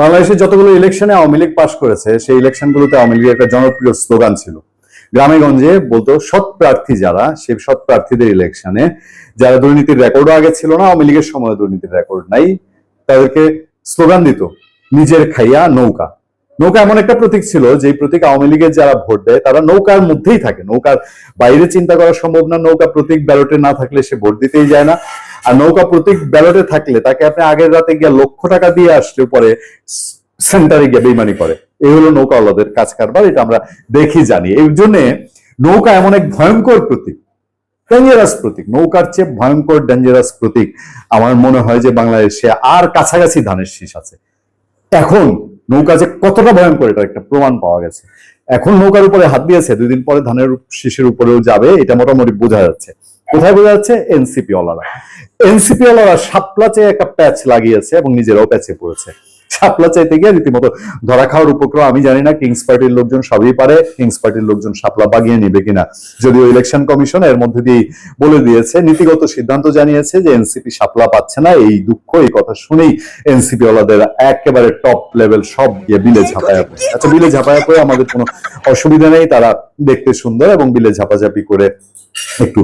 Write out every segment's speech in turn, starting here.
বাংলাদেশে যতগুলো ইলেকশনে আওয়ামী লীগ পাশ করেছে, সেই ইলেকশনগুলোতে আওয়ামী লীগের একটা জনপ্রিয় স্লোগান ছিল। গ্রামে গঞ্জে বলতো, সৎ প্রার্থী যারা সেই সৎ প্রার্থীদের ইলেকশনে যারা দুর্নীতির রেকর্ডও আগে ছিল না, আওয়ামী লীগের সময় দুর্নীতির রেকর্ড নাই, তাদেরকে স্লোগান দিত, নিজের খাইয়া নৌকা। নৌকা এমন একটা প্রতীক ছিল যে প্রতীক আওয়ামী লীগের যারা ভোট দেয়, তারা নৌকার মধ্যেই থাকে। নৌকার বাইরে চিন্তা করা সম্ভব না, নৌকা প্রতীক ব্যালটে না থাকলে সে ভোট দিতেই যায় না। আর নৌকা প্রতীক ব্যালটে থাকলে তাকে আপনি আগের রাতে গিয়ে লক্ষ টাকা দিয়ে আসলে পরে সেন্টারে গিয়ে বেইমানি করে। এই হলো নৌকাওয়ালাদের কাজ কারবার, এটা আমরা দেখি, জানি। এই জন্য নৌকা এমন এক ভয়ঙ্কর প্রতীক ডেঞ্জারাস প্রতীক। নৌকার চেয়ে ভয়ঙ্কর ডেঞ্জারাস প্রতীক আমার মনে হয় যে বাংলাদেশে আর কাছাকাছি ধানের শীষ আছে। এখন নৌকা যে কতটা ভয়ঙ্কর এটা একটা প্রমাণ পাওয়া গেছে। এখন নৌকার উপরে হাত দিয়েছে দুই দিন পরে ধানের শীষের উপরেও যাবে, এটা মোটামুটি বোঝা যাচ্ছে। কোথায় বোঝা যাচ্ছে? এনসিপি ওয়ালারা। এনসিপি ওয়ালারা শাপলা চেয়ে একটা প্যাচ লাগিয়েছে এবং নিজেরাও প্যাচে পড়েছে। শাপলা চাইতে গিয়ে রীতিমতো ধরা খাওয়ার উপক্রম, আমি জানি না কিংস পার্টির লোকজন সবই পারে কিংস পার্টির লোকজন শাপলা বাগিয়ে নিবে কিনা। যদিও ইলেকশন কমিশন এর মধ্যে দিয়ে বলে দিয়েছে, নীতিগত সিদ্ধান্ত জানিয়েছে যে এনসিপি শাপলা পাচ্ছে না, এই দুঃখ, এই কথা শুনেই এনসিপি ওয়ালাদের একেবারে টপ লেভেল সব গিয়ে বিলে ঝাঁপায়া পড়ে। আচ্ছা বিলে ঝাঁপায়া পড়ে আমাদের কোনো অসুবিধা নেই, তারা দেখতে সুন্দর এবং বিলে ঝাপাঝাপি করে একটু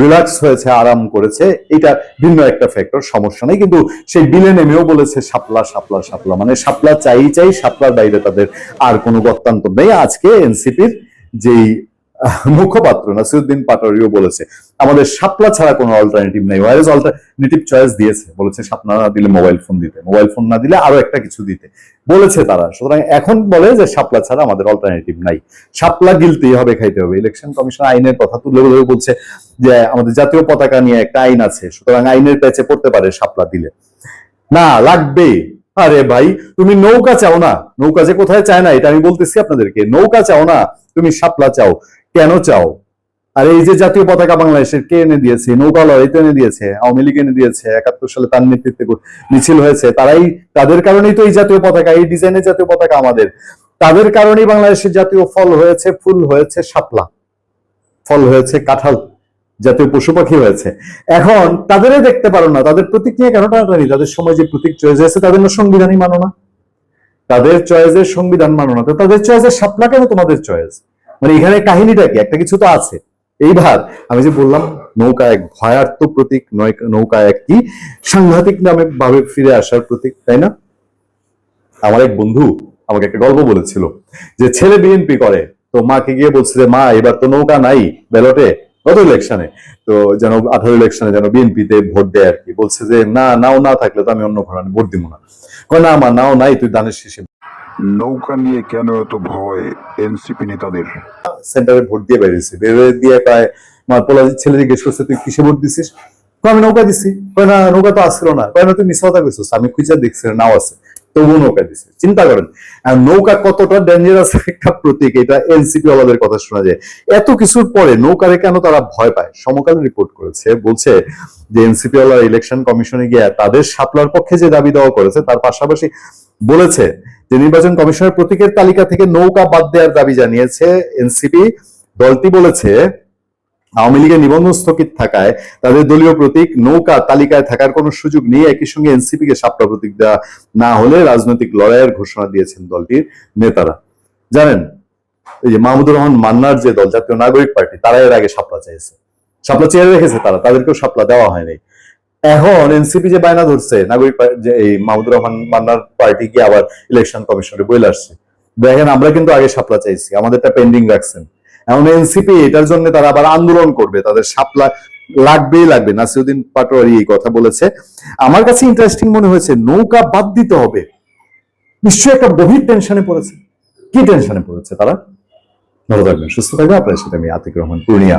রিল্যাক্স হয়েছে, আরাম করেছে এটা ভিন্ন একটা ফ্যাক্টর সমস্যা নেই। কিন্তু সেই বিলে নেমেও বলেছে সাপলা সাপলা সাপলা মানে সাপলা চাই চাই সাপলার বাইরে তাদের আর কোনো গত্যান্তর নেই। আজকে এনসিপির যেই মুখপাত্র নাসিরুদ্দিন পাটোয়ারিও বলেছে, আমাদের শাপলা ছাড়া কোনো অল্টারনেটিভ নেই। ওয়াইজ অল্টারনেটিভ চয়েস দিয়েছে, বলেছে শাপলা না দিলে মোবাইল ফোন দিতে মোবাইল ফোন না দিলে আরও একটা কিছু দিতে। বলেছে তারা, সুতরাং এখন বলে যে শাপলা ছাড়া আমাদের অল্টারনেটিভ নাই। শাপলা গিলতেই হবে, খাইতে হবে। ইলেকশন কমিশন আইনের কথা তুলে বলে বলছে যে, আমাদের জাতীয় পতাকা নিয়ে একটা আইন আছে, সুতরাং আইনের প্যাচে পড়তে পারে শাপলা দিলে। না, লাগবে। আরে ভাই, তুমি নৌকা চাও না? নৌকা যে কোথায় চায় না, এটা আমি বলতেছি আপনাদেরকে। নৌকা চাও না, তুমি শাপলা চাও। কেন চাও? আর এই যে জাতীয় পতাকা বাংলাদেশের কে এনে দিয়েছে? নৌকা লড়াই তো এনে দিয়েছে, আওয়ামী লীগ এনে দিয়েছে, একাত্তর সালে তার নেতৃত্বে মিছিল হয়েছে, তারাই তাদের কারণেই তো এই জাতীয় পতাকা, এই ডিজাইনের জাতীয় পতাকা আমাদের। তাদের কারণেই বাংলাদেশের জাতীয় ফল হয়েছে, ফুল হয়েছে শাপলা। ফল হয়েছে কাঁঠাল, জাতীয় পশু পাখি হয়েছে। এখন তাদেরই দেখতে পারো না, তাদের প্রতীক নিয়ে কেন টানাটানি? তাদের সময় যে প্রতীক চয়েস হয়েছে, তাদের না সংবিধানই মানো না। তাদের চয়েসের সংবিধান মানো না। তো তাদের চয়েসের শাপলা কেন তোমাদের চয়েস? মানে এখানে কাহিনীটা কি? একটা কিছু তো আছে। এইবার আমি যে বললাম, নৌকা এক ভয়ার্থ প্রতীক নৌকা এক কি? সাংঘাতিক নামে ভাবে ফিরে আসার প্রতীক, তাই না? আমার এক বন্ধু আমাকে একটা গল্প বলেছিল যে, ছেলে বিএনপি করে, তো মাকে গিয়ে বলছে যে, মা, এবার তো নৌকা নাই ব্যালটে, গত ইলেকশনে। তো যেন আঠারো ইলেকশনে যেন বিএনপিতে ভোট দেয় আর কি। বলছে যে, না, নাও না থাকলে তো আমি অন্য ঘরানে ভোট দিব না। না আমার নাও নাই, তুই দানের শেষে নৌকা নিয়ে কেন এত ভয় এনসিপি নেতাদের? সেন্টারে ভোট দিয়ে বেরিয়েছে। বেরিয়ে দিয়ে প্রায় আমার পোলাজির ছেলে জিজ্ঞেস করছে, তুই কিসে ভোট দিছিস? কয়, আমি নৌকা দিছি। কয়, না, নৌকা তো আসছিল না। কয়, না, তুই মিস কথা আমি খুঁজে দেখছি নাও আছে। তবুও নৌকা দিছে, চিন্তা করেন। নৌকা কতটা ডেঞ্জারাস একটা প্রতীক, এটা এনসিপি কথা শোনা যায়। এত কিছুর পরে নৌকারে কেন তারা ভয় পায়? সমকাল রিপোর্ট করেছে, বলছে যে এনসিপি ওয়ালা ইলেকশন কমিশনে গিয়ে তাদের সাপলার পক্ষে যে দাবি দেওয়া করেছে, তার পাশাপাশি বলেছে যে নির্বাচন কমিশনের প্রতীকের তালিকা থেকে নৌকা বাদ দেওয়ার দাবি জানিয়েছে এনসিপি দলটি বলেছে আওয়ামী লীগের নিবন্ধন স্থগিত থাকায় তাদের দলীয় প্রতীক নৌকা তালিকায় থাকার কোনো সুযোগ নেই। একই সঙ্গে এনসিপি কে সাপলা প্রতীক দেওয়া না হলে রাজনৈতিক লড়াইয়ের ঘোষণা দিয়েছেন দলটির নেতারা। জানেন, এই যে মাহমুদুর রহমান মান্নার যে দল, জাতীয় নাগরিক পার্টি, তারা এর আগে সাপলা চাইছে। সাপলা চেয়ে রেখেছে তারা, তাদেরকেও সাপলা দেওয়া হয়নি। এখন এনসিপি যে বায়না ধরছে, নাগরিক যে এই মাহমুদুর রহমান মান্নার পার্টি কি আবার ইলেকশন কমিশনে বইলে আসছে? দেখেন, আমরা কিন্তু আগে সাপলা চাইছি, আমাদেরটা পেন্ডিং রাখছেন। এখন এনসিপি এটার জন্য তারা আবার আন্দোলন করবে, তাদের সাপলা লাগবেই লাগবে। নাসিরুদ্দিন পাটোয়ারি এই কথা বলেছে। আমার কাছে ইন্টারেস্টিং মনে হয়েছে, নৌকা বাদ দিতে হবে। নিশ্চয়ই একটা গভীর টেনশনে পড়েছে। কি টেনশনে পড়েছে তারা? ভালো থাকবেন, সুস্থ থাকবেন। আপনার সাথে আমি আতিক রহমান, পূর্ণিয়া।